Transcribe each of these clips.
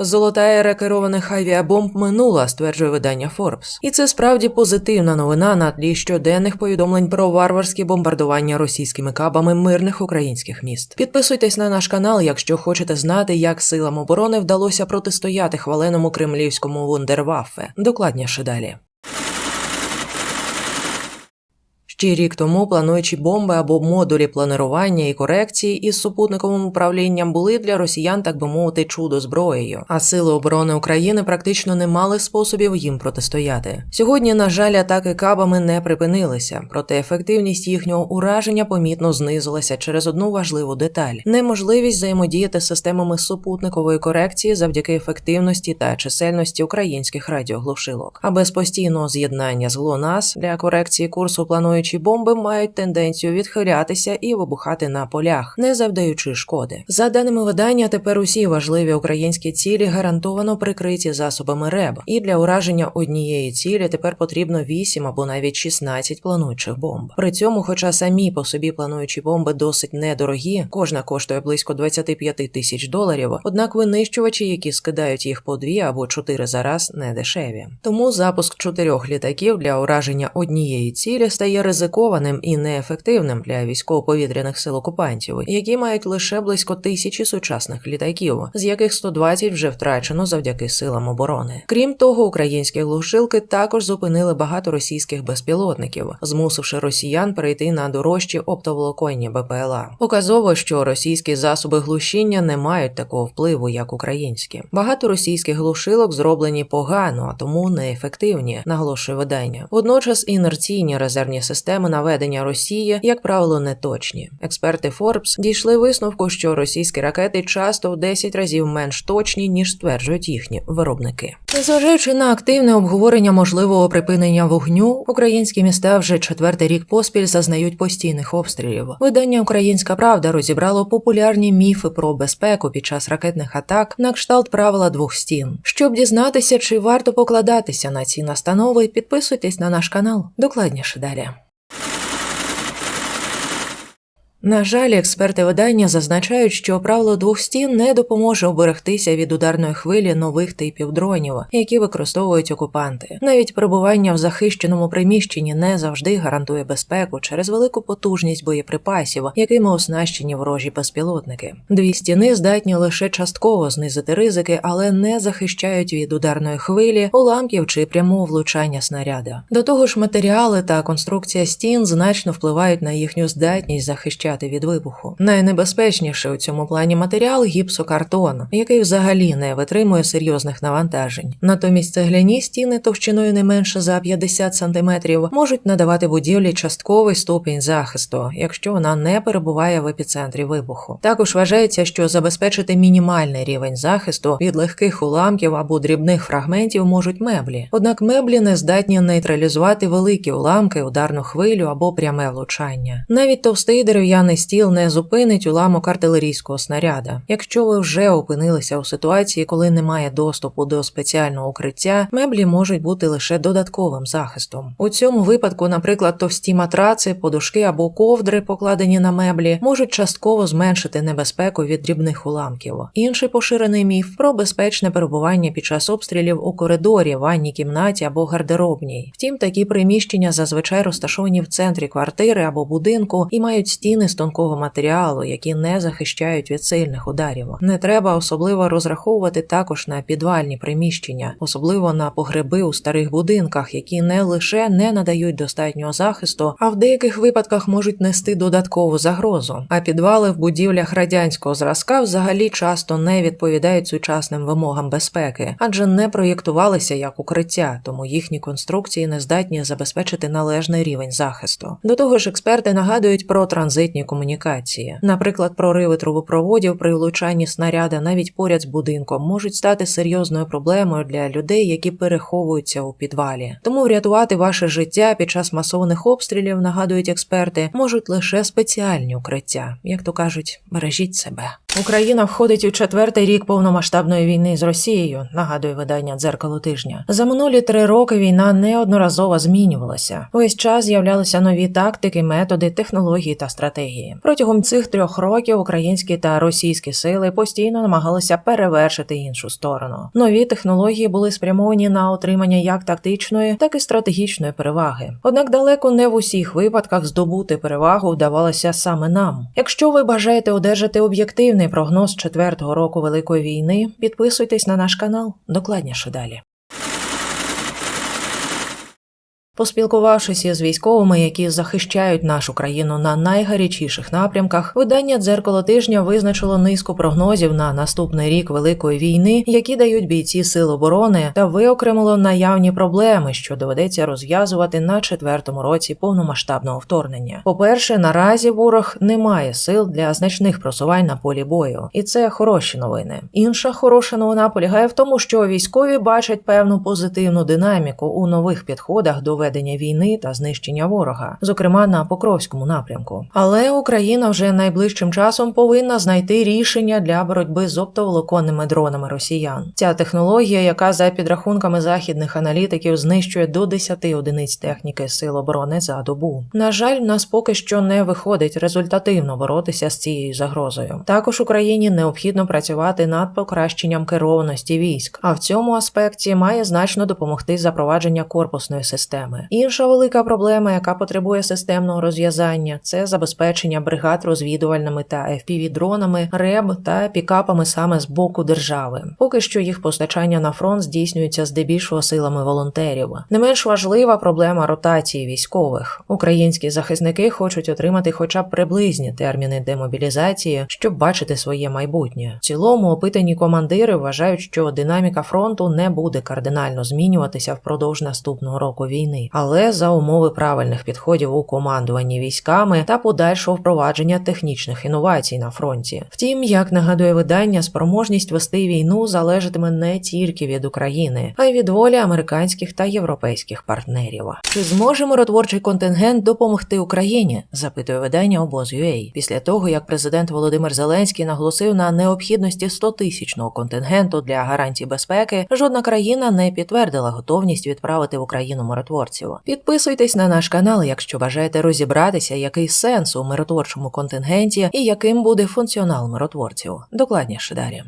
Золота ера керованих авіабомб минула, стверджує видання Forbes. І це справді позитивна новина на тлі щоденних повідомлень про варварські бомбардування російськими кабами мирних українських міст. Підписуйтесь на наш канал, якщо хочете знати, як силам оборони вдалося протистояти хваленому кремлівському вундерваффе. Докладніше далі. Ще рік тому плануючі бомби або модулі планування і корекції із супутниковим управлінням були для росіян, так би мовити, чудо зброєю. А сили оборони України практично не мали способів їм протистояти. Сьогодні, на жаль, атаки кабами не припинилися, проте ефективність їхнього ураження помітно знизилася через одну важливу деталь: неможливість взаємодіяти з системами супутникової корекції завдяки ефективності та чисельності українських радіоглушилок. А без постійного з'єднання з ГЛОНАС для корекції курсу плануючі бомби мають тенденцію відхилятися і вибухати на полях, не завдаючи шкоди. За даними видання, тепер усі важливі українські цілі гарантовано прикриті засобами РЕБ, і для ураження однієї цілі тепер потрібно 8 або навіть 16 плануючих бомб. При цьому, хоча самі по собі плануючі бомби досить недорогі, кожна коштує близько 25 тисяч доларів. Однак винищувачі, які скидають їх по дві або чотири за раз, не дешеві. Тому запуск чотирьох літаків для ураження однієї цілі стає ризикованим і неефективним для військово-повітряних сил окупантів, які мають лише близько тисячі сучасних літаків, з яких 120 вже втрачено завдяки силам оборони. Крім того, українські глушилки також зупинили багато російських безпілотників, змусивши росіян перейти на дорожчі оптоволоконні БПЛА. Показово, що російські засоби глушіння не мають такого впливу, як українські. Багато російських глушилок зроблені погано, а тому неефективні, наголошує видання. Водночас інерційні резервні системи наведення Росії, як правило, не точні. Експерти Forbes дійшли висновку, що російські ракети часто в 10 разів менш точні ніж стверджують їхні виробники. Незважаючи на активне обговорення можливого припинення вогню, українські міста вже четвертий рік поспіль зазнають постійних обстрілів. Видання Українська Правда розібрало популярні міфи про безпеку під час ракетних атак на кшталт правила двох стін. Щоб дізнатися, чи варто покладатися на ці настанови, підписуйтесь на наш канал. Докладніше далі. На жаль, експерти видання зазначають, що правило двох стін не допоможе оберегтися від ударної хвилі нових типів дронів, які використовують окупанти. Навіть перебування в захищеному приміщенні не завжди гарантує безпеку через велику потужність боєприпасів, якими оснащені ворожі безпілотники. Дві стіни здатні лише частково знизити ризики, але не захищають від ударної хвилі, уламків чи прямого влучання снаряда. До того ж, матеріали та конструкція стін значно впливають на їхню здатність захищати від вибуху. Найнебезпечніше у цьому плані матеріал гіпсокартон, який взагалі не витримує серйозних навантажень. Натомість цегляні стіни товщиною не менше за 50 см можуть надавати будівлі частковий ступінь захисту, якщо вона не перебуває в епіцентрі вибуху. Також вважається, що забезпечити мінімальний рівень захисту від легких уламків або дрібних фрагментів можуть меблі. Однак меблі не здатні нейтралізувати великі уламки, ударну хвилю або пряме влучання. Навіть товстий дерев'яний стіл не зупинить уламок артилерійського снаряда. Якщо ви вже опинилися у ситуації, коли немає доступу до спеціального укриття, меблі можуть бути лише додатковим захистом. У цьому випадку, наприклад, товсті матраци, подушки або ковдри, покладені на меблі, можуть частково зменшити небезпеку від дрібних уламків. Інший поширений міф про безпечне перебування під час обстрілів у коридорі, ванній кімнаті або гардеробній. Втім, такі приміщення зазвичай розташовані в центрі квартири або будинку і мають стіни з тонкого матеріалу, які не захищають від сильних ударів. Не треба особливо розраховувати також на підвальні приміщення, особливо на погреби у старих будинках, які не лише не надають достатнього захисту, а в деяких випадках можуть нести додаткову загрозу. А підвали в будівлях радянського зразка взагалі часто не відповідають сучасним вимогам безпеки, адже не проєктувалися як укриття, тому їхні конструкції не здатні забезпечити належний рівень захисту. До того ж, експерти нагадують про транзитні комунікації. Наприклад, прориви трубопроводів при влучанні снаряда навіть поряд з будинком можуть стати серйозною проблемою для людей, які переховуються у підвалі. Тому врятувати ваше життя під час масованих обстрілів, нагадують експерти, можуть лише спеціальні укриття, як то кажуть, бережіть себе. Україна входить у четвертий рік повномасштабної війни з Росією, нагадує видання дзеркало тижня. За минулі три роки війна неодноразово змінювалася. Весь час з'являлися нові тактики, методи, технології та стратегії. Стратегії. Протягом цих трьох років українські та російські сили постійно намагалися перевершити іншу сторону. Нові технології були спрямовані на отримання як тактичної, так і стратегічної переваги. Однак далеко не в усіх випадках здобути перевагу вдавалося саме нам. Якщо ви бажаєте одержати об'єктивний прогноз четвертого року великої війни, підписуйтесь на наш канал. Докладніше далі. Поспілкувавшись із військовими, які захищають нашу країну на найгарячіших напрямках, видання дзеркало тижня визначило низку прогнозів на наступний рік великої війни, які дають бійці сил оборони, та виокремило наявні проблеми, що доведеться розв'язувати на четвертому році повномасштабного вторгнення. По-перше, наразі ворог не має сил для значних просувань на полі бою, і це хороші новини. Інша хороша новина полягає в тому, що військові бачать певну позитивну динаміку у нових підходах до ведення війни та знищення ворога, зокрема на Покровському напрямку. Але Україна вже найближчим часом повинна знайти рішення для боротьби з оптоволоконними дронами росіян. Ця технологія, яка за підрахунками західних аналітиків знищує до 10 одиниць техніки сил оборони за добу. На жаль, нас поки що не виходить результативно боротися з цією загрозою. Також Україні необхідно працювати над покращенням керованості військ, а в цьому аспекті має значно допомогти запровадження корпусної системи. Інша велика проблема, яка потребує системного розв'язання, це забезпечення бригад розвідувальними та fpv дронами, РЕБ та пікапами саме з боку держави. Поки що їх постачання на фронт здійснюється здебільшого силами волонтерів. Не менш важлива проблема ротації військових. Українські захисники хочуть отримати хоча б приблизні терміни демобілізації, щоб бачити своє майбутнє. В цілому опитані командири вважають, що динаміка фронту не буде кардинально змінюватися впродовж наступного року війни, але за умови правильних підходів у командуванні військами та подальшого впровадження технічних інновацій на фронті. Втім, як нагадує видання, спроможність вести війну залежатиме не тільки від України, а й від волі американських та європейських партнерів. Чи зможе миротворчий контингент допомогти Україні? запитує видання обоз.ua. після того, як президент Володимир Зеленський наголосив на необхідності 100-тисячного контингенту для гарантій безпеки, жодна країна не підтвердила готовність відправити в Україну миротворців. Підписуйтесь на наш канал, якщо бажаєте розібратися, який сенс у миротворчому контингенті і яким буде функціонал миротворців. Докладніше далі.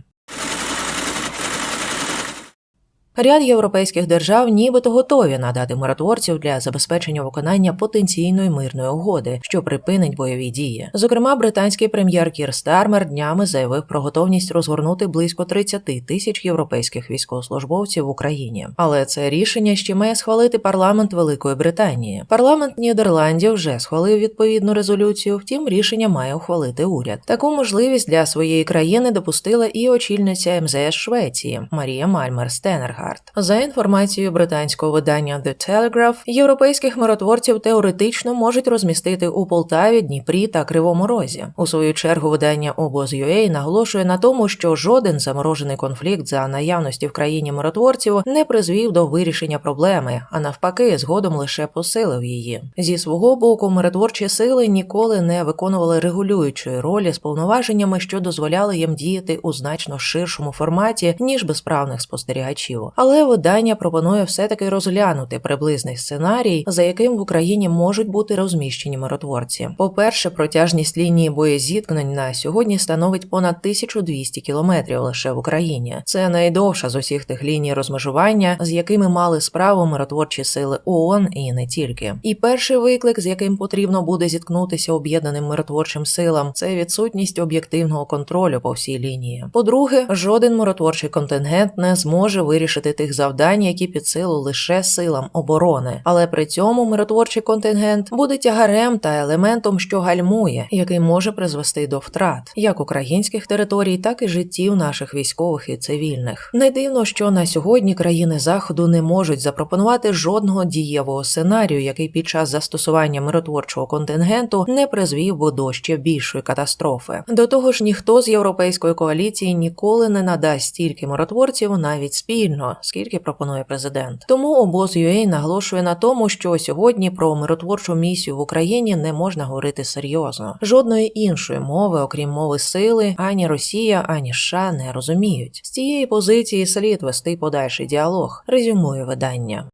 Ряд європейських держав нібито готові надати миротворців для забезпечення виконання потенційної мирної угоди, що припинить бойові дії. Зокрема, британський прем'єр Кір Стармер днями заявив про готовність розгорнути близько 30 тисяч європейських військовослужбовців в Україні. Але це рішення ще має схвалити парламент Великої Британії. Парламент Нідерландів вже схвалив відповідну резолюцію. Втім, рішення має ухвалити уряд. Таку можливість для своєї країни допустила і очільниця МЗС Швеції Марія Мальмер Стенергард. За інформацією британського видання The Telegraph, європейських миротворців теоретично можуть розмістити у Полтаві, Дніпрі та Кривому Розі. У свою чергу видання Обоз.UA наголошує на тому, що жоден заморожений конфлікт за наявності в країні миротворців не призвів до вирішення проблеми, а навпаки, згодом лише посилив її. Зі свого боку, миротворчі сили ніколи не виконували регулюючої ролі з повноваженнями, що дозволяли їм діяти у значно ширшому форматі ніж безправних спостерігачів але видання пропонує все-таки розглянути приблизний сценарій, за яким в Україні можуть бути розміщені миротворці. По-перше, протяжність лінії боєзіткнень на сьогодні становить понад 1200 кілометрів лише в Україні. Це найдовша з усіх тих ліній розмежування, з якими мали справу миротворчі сили ООН і не тільки. І перший виклик, з яким потрібно буде зіткнутися об'єднаним миротворчим силам, це відсутність об'єктивного контролю по всій лінії. По-друге, жоден миротворчий контингент не зможе вирішити вирішити тих завдань, які під силу лише силам оборони, але при цьому миротворчий контингент буде тягарем та елементом, що гальмує, який може призвести до втрат як українських територій, так і життів наших військових і цивільних. Не дивно, що на сьогодні країни заходу не можуть запропонувати жодного дієвого сценарію, який під час застосування миротворчого контингенту не призвів би до ще більшої катастрофи. До того ж, ніхто з європейської коаліції ніколи не надасть стільки миротворців навіть спільно скільки пропонує президент. Тому обоз UA наголошує на тому, що сьогодні про миротворчу місію в Україні не можна говорити серйозно. Жодної іншої мови, окрім мови сили, ані Росія, ані США не розуміють. З цієї позиції слід вести подальший діалог. Резюмує видання.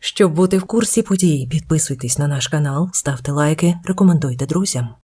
Щоб бути в курсі подій, підписуйтесь на наш канал, ставте лайки, рекомендуйте друзям.